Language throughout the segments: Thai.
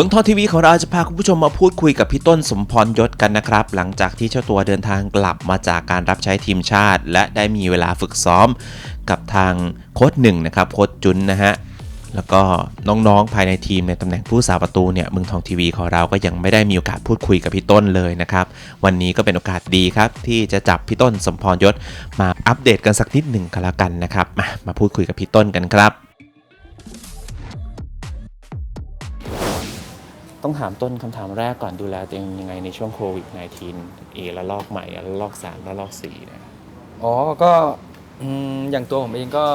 มืองทองทีวีของเราจะพาคุณผู้ชมมาพูดคุยกับพี่ต้นสมพรยศกันนะครับ หลังจากที่เจ้าตัวเดินทางกลับมาจากการรับใช้ทีมชาติ และได้มีเวลาฝึกซ้อมกับทางโค้ชหนึ่งนะครับโค้ชจุนนะฮะแล้วก็น้องๆภายในทีมในตำแหน่งผู้สาประตูเนี่ยเมืองทองทีวีของเราก็ยังไม่ได้มีโอกาสพูดคุยกับพี่ต้นเลยนะครับ วันนี้ก็เป็นโอกาสดีครับ ที่จะจับพี่ต้นสมพรยศมาอัปเดตกันสักนิดหนึ่งก็แล้วกันนะครับมามาพูดคุยกับพี่ต้นกันครับ ต้องถามต้นคำถามแรกก่อนดูแลตัวเองยังไงในช่วงโควิด -19 เอละลอกใหม่ละลอกสามละลอกสี่นะอ๋อก็อืมอย่างตัวผมเองก็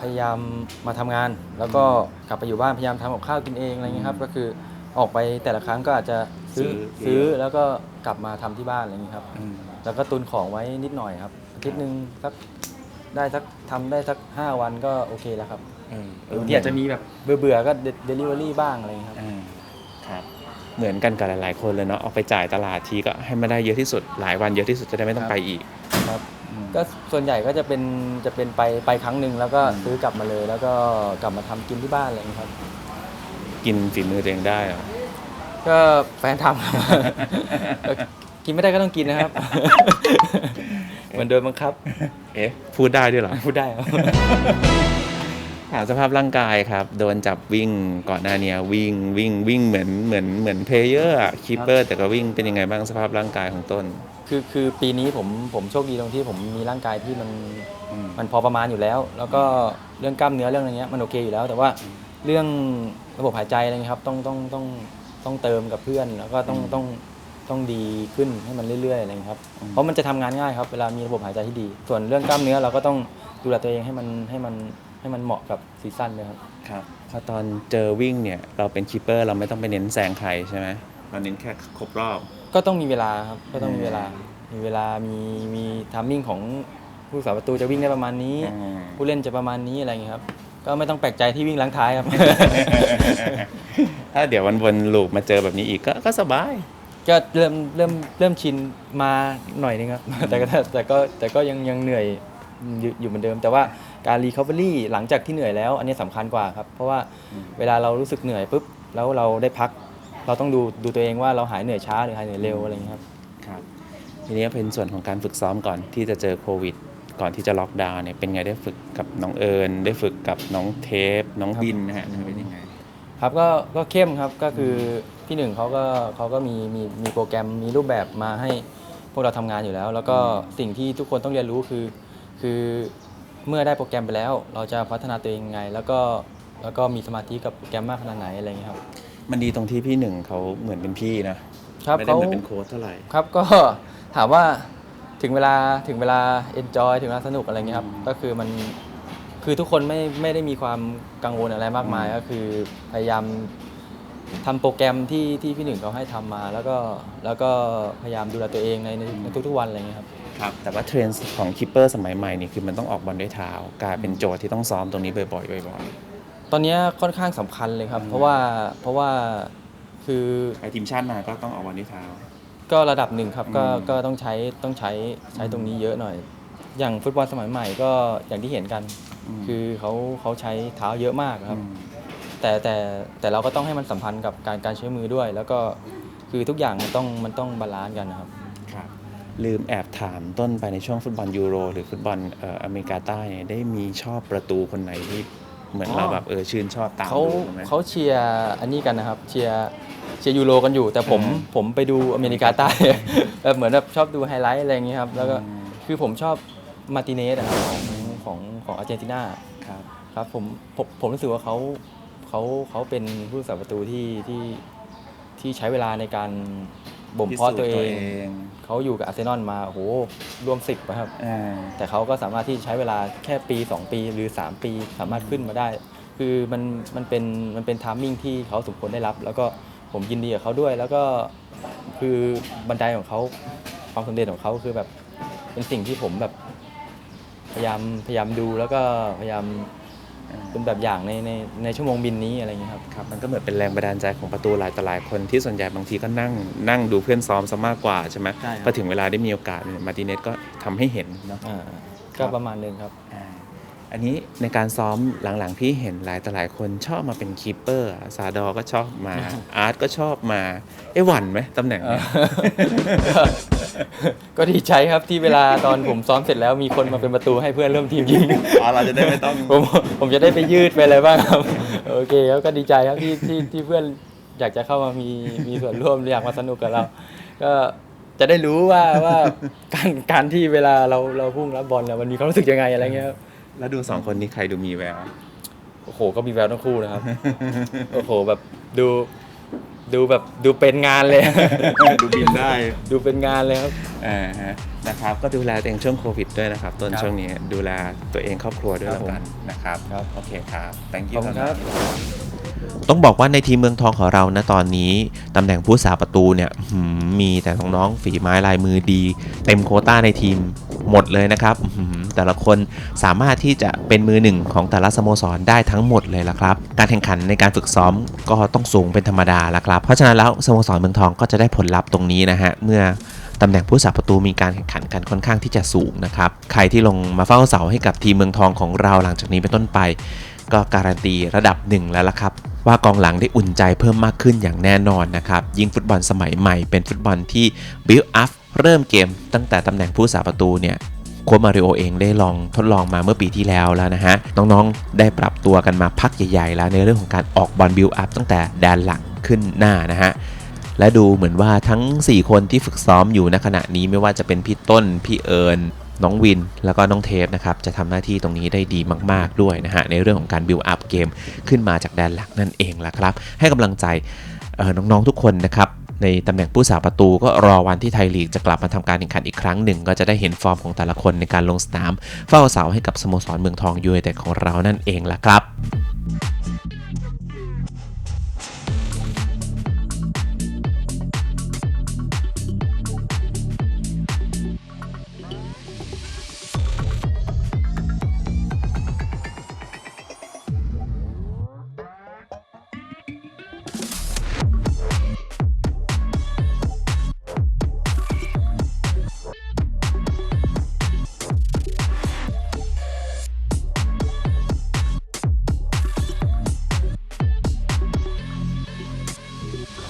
พยายามมาทำงาน แล้วก็กลับไปอยู่บ้านพยายามทำกับข้าวกินเองอะไรเงี้ยครับ ก็คือออกไปแต่ละครั้งก็อาจจะซื้อซื้อแล้วก็กลับมาทำที่บ้านอะไรเงี้ยครับ อืมแล้วก็ตุนของไว้นิดหน่อยครับอาทิตย์หนึ่งสักได้สักทำได้สัก 5 วันก็โอเคแล้วครับเออหรือบางทีอาจจะมีแบบเบื่อๆก็เดลิเวอรี่บ้างอะไรเงี้ยครับ อ่า ครับเหมือนกันกับหลาย ๆ คนเลยเนาะออกไปจ่ายตลาดทีก็ให้มาได้เยอะที่สุดหลายวันเยอะที่สุดจะได้ไม่ต้องครับไปอีก ครับ ก็ส่วนใหญ่ก็จะเป็นจะเป็นไปไปครั้งหนึ่งแล้วก็อืมซื้อกลับมาเลย แล้วก็กลับมาทำกินที่บ้านอะไรเงี้ยครับ กินฝีมือตัวเองได้เหรอก็แฟนทำก็กินไม่ได้ก็ต้องกินนะครับ เหมือนโดนบังคับ เอ๊ะพูดได้ด้วยเหรอ พูดได้ครับ ถามสภาพร่างกายครับ โดนจับวิ่งก่อนหน้าเนี้ยวิ่งวิ่งวิ่งเหมือนเหมือนเหมือนเพลเยอร์อะคีเปอร์แต่ก็วิ่งเป็นยังไงบ้างสภาพร่างกายของต้น คือคือปีนี้ผมผมโชคดีตรงที่ผมมีร่างกายที่มันอืมมันพอประมาณอยู่แล้ว แล้วก็เรื่องกล้ามเนื้อเรื่องอะไรเงี้ยมันโอเคอยู่แล้ว แต่ว่าเรื่องระบบหายใจอะไรเงี้ยครับต้องต้องต้องต้องเติมกับเพื่อน แล้วก็ต้องต้องต้องดีขึ้นให้มันเรื่อยๆอะไรเงี้ยครับเพราะมันจะทำงานง่ายครับเวลามีระบบหายใจที่ดี ส่วนเรื่องกล้ามเนื้อเราก็ต้องดูแลตัวเองให้มันให้มัน ให้มันเหมาะกับซีซั่นเลยครับ ครับพอตอนเจอวิ่งเนี่ย เราเป็นคีเปอร์เราไม่ต้องไปเน้นแซงใครใช่ไหมเราเน้นแค่ครบรอบ ก็ต้องมีเวลาครับ ก็ต้องมีเวลา มีเวลา มี มีทามมิ่งของผู้สาประตูจะวิ่งได้ประมาณนี้ อืม ผู้เล่นจะประมาณนี้อะไรอย่างเงี้ยครับ ก็ไม่ต้องแปลกใจที่วิ่งหล้างท้ายครับ ถ้าเดี๋ยววันวนลูปมาเจอแบบนี้อีกก็ก็สบาย ก็เริ่มเริ่มเริ่มชินมาหน่อยนึงครับ แต่ก็แต่ก็แต่ก็ยังยังเหนื่อยอยู่อยู่เหมือนเดิม แต่ว่า การรีคา v เ r อรี่หลังจากที่เหนื่อยแล้ว อันนี้สำคัญกว่าครับ เพราะว่าอืมเวลาเรารู้สึกเหนื่อยปุ๊บแล้วเราได้พัก เราต้องดูดูตัวเองว่าเราหายเหนื่อยช้าหรือหายเหนื่อยเร็วอะไรอย่างเงี้ยครับครับทีนี้เป็นส่วนของการฝึกซ้อมก่อนที่จะเจอโควิด ก่อนที่จะล็อกดาวน์เนี่ยเป็นไงได้ฝึกกับน้องเอิญได้ฝึกกับน้องเทป น้องครับบินนะฮะเป็นยังไงครับก็ก็เข้มครับก็คือพี่หนึ่งเขาก็เขาก็มีมีมีโปรแกรมมีรูปแบบมาให้พวกเราทำงานอยู่แล้ว แล้วก็สิ่งที่ทุกคนต้องเรียนรู้คือ คือ เมื่อได้โปรแกรมไปแล้ว เราจะพัฒนาตัวเองยังไง แล้วก็แล้วก็มีสมาธิกับโปรแกรมมากขนาดไหนอะไรอย่างเงี้ยครับ มันดีตรงที่พี่หนึ่งเขาเหมือนเป็นพี่นะครับไม่ได้เขาเหมือนเป็นโค้ชเท่าไหร่ครับก็ถามว่าถึงเวลาถึงเวลา enjoy ถึงเวลาสนุกอะไรเงี้ยครับก็คือมันคือทุกคนไม่ไม่ได้มีความกังวลอะไรมากมายอืมก็คือพยายามทำโปรแกรมที่ที่พี่หนึ่งเขาให้ทำมา แล้วก็แล้วก็พยายามดูแลตัวเองในในในทุกๆวันอะไรเงี้ยครับ ครับ แต่ว่าเทรนด์ของคิปเปอร์สมัยใหม่นี่คือมันต้องออกบอลด้วยเท้า กลายเป็นโจทย์ที่ต้องซ้อมตรงนี้บ่อยๆบ่อยตอนเนี้ยค่อนข้างสำคัญเลยครับอืมเพราะว่าเพราะว่าคือๆไปทีมชาติมาก็ต้องออกบอลด้วยเท้า ก็ระดับหนึ่งครับก็อืม ก็ต้องใช้ต้องใช้ใช้ตรงนี้เยอะหน่อย อย่างฟุตบอลสมัยใหม่ก็อย่างที่เห็นกัน คือเขาเขาใช้เท้าเยอะมากครับ มแต่แต่แต่เราก็ต้องให้มันสัมพันธ์กับการการใช้มือด้วย แล้วก็คือทุกอย่างมันต้องมันต้องบาลานซ์กันนะครับครับ ลืมแอบถามต้นไปในช่วงฟุตบอลยูโร หรือฟุตบอลเอ่ออเมริกาใต้เนี่ยได้มีชอบประตูคนไหนที่เหมือนอ๋อเราแบบเออชื่นชอบตามเขาดูไหม เขาเชียร์อันนี้กันนะครับ เชียร์เชียร์ยูโรกันอยู่ แต่ผมอ่าผมไปดูอเมริกาใต้ แบบเหมือนแบบชอบดูไฮไลท์อะไรอย่างเงี้ยครับ แล้วก็อืมคือผมชอบมาร์ติเนสอะครับของของของอาร์เจนตินาครับ ครับผมผมผมรู้สึกว่าเขาเขาเขาเป็นผู้รักษาประตูที่ที่ที่ใช้เวลาในการ บ่มเพาะตัวเอง เขาอยู่กับอาร์เซนอลมาโอ้โหรวมสิบครับอ่าแต่เขาก็สามารถที่ใช้เวลาแค่ปี 2 ปีหรือ 3 ปีสามารถขึ้นมาได้ คือมันมันเป็นมันเป็นทามมิ่งที่เขาสมควรได้รับ แล้วก็ผมยินดีกับเขาด้วย แล้วก็คือบันไดของเขาความสำเร็จของเขาคือแบบเป็นสิ่งที่ผมแบบพยายามพยายามดูแล้วก็พยายาม เป็นแบบอย่างในในในชั่วโมงบินนี้อะไรอย่างเงี้ยครับ ครับมันก็เหมือนเป็นแรงบันดาลใจของประตูหลายต่อหลายคนที่ส่วนใหญ่บางทีก็นั่งนั่งดูเพื่อนซ้อมซะมากกว่าใช่ไหมใช่ครับ พอถึงเวลาได้มีโอกาสเนี่ยมาร์ติเนสก็ทำให้เห็นเนาะ อ่าก็ประมาณหนึงครับ อ่าอันนี้ในการซ้อมหลังๆพี่เห็นหลายต่อหลายคนชอบมาเป็นคีปเปอร์อะซาดอก็ชอบมา อาร์ตก็ชอบมา เอะหวั่นไหมตำแหน่งเนี้ย ก็ดีใจครับที่เวลาตอนผมซ้อมเสร็จแล้วมีคนมาเป็นประตูให้เพื่อนเริ่มทีมยิง อ๋อเราจะได้ไม่ต้องผมผมจะได้ไปยืดไปอะไรบ้างครับ โอเคครับก็ดีใจครับที่ที่ที่เพื่อนอยากจะเข้ามามีมีส่วนร่วมอยากมาสนุกกับเรา ก็จะได้รู้ว่าว่าการการที่เวลาเราเราพุ่งรับบอลเนี่ยมันมีความรู้สึกยังไงอะไรเงี้ยครับแล้วดูสองคนนี้ใครดูมีแวว โอ้โหก็มีแววทั้งคู่นะครับ โอ้โหแบบดู ดูแบบดูเป็นงานเลย ดูบินได้ ดูเป็นงานเลยครับ อ่าฮะนะครับ ก็ดูแลตัวเองช่วงโควิดด้วยนะครับ ต้นครับช่วงนี้ดูแลตัวเองครอบครัวด้วยครับแล้วกันนะครับ ครับโอเคครับ thank ข you อบคุณครับ ต้องบอกว่าในทีมเมืองทองของเรานะตอนนี้ ตำแหน่งผู้สาประตูเนี่ยหืมมีแต่น้องๆฝีไม้ลายมือดี เต็มโควต้าในทีมหมดเลยนะครับหืม แต่ละคนสามารถที่จะเป็นมือหนึ่งของแต่ละสโมสรได้ทั้งหมดเลยละครับ การแข่งขันในการฝึกซ้อมก็ต้องสูงเป็นธรรมดาละครับ เพราะฉะนั้นแล้วสโมสรเมืองทองก็จะได้ผลลัพธ์ตรงนี้นะฮะเมื่อตำแหน่งผู้สาประตูมีการแข่งขันกันค่อนข้างที่จะสูงนะครับ ใครที่ลงมาเฝ้าเสาให้กับทีมเมืองทองของเราหลังจากนี้เป็นต้นไป ก็การันตีระดับหนึ่งแล้วล่ะครับ ว่ากองหลังได้อุ่นใจเพิ่มมากขึ้นอย่างแน่นอนนะครับ ยิ่งฟุตบอลสมัยใหม่เป็นฟุตบอลที่ build up เริ่มเกมตั้งแต่ตำแหน่งผู้สาประตูเนี่ย โค้ชมาริโอเองได้ลองทดลองมาเมื่อปีที่แล้วแล้วนะฮะ น้องๆ ได้ปรับตัวกันมาพักใหญ่ๆ แล้วในเรื่องของการออกบอลบิลอัพตั้งแต่แดนหลังขึ้นหน้านะฮะและดูเหมือนว่าทั้ง 4 คนที่ฝึกซ้อมอยู่ณขณะนี้ไม่ว่าจะเป็นพี่ต้น พี่เอิญน้องวิน แล้วก็น้องเทปนะครับ จะทำหน้าที่ตรงนี้ได้ดีมากๆด้วยนะฮะ ในเรื่องของการบิลอัพเกมขึ้นมาจากแดนหลักนั่นเองละครับ ให้กำลังใจน้องๆทุกคนนะครับ ในตำแหน่งผู้สาประตูก็รอวันที่ไทยลีกจะกลับมาทำการแข่งขันอีกครั้งหนึ่ง ก็จะได้เห็นฟอร์มของแต่ละคนในการลงสนาม เฝ้าเสาให้กับสโมสรเมืองทองยูไนเต็ดของเรานั่นเองละครับ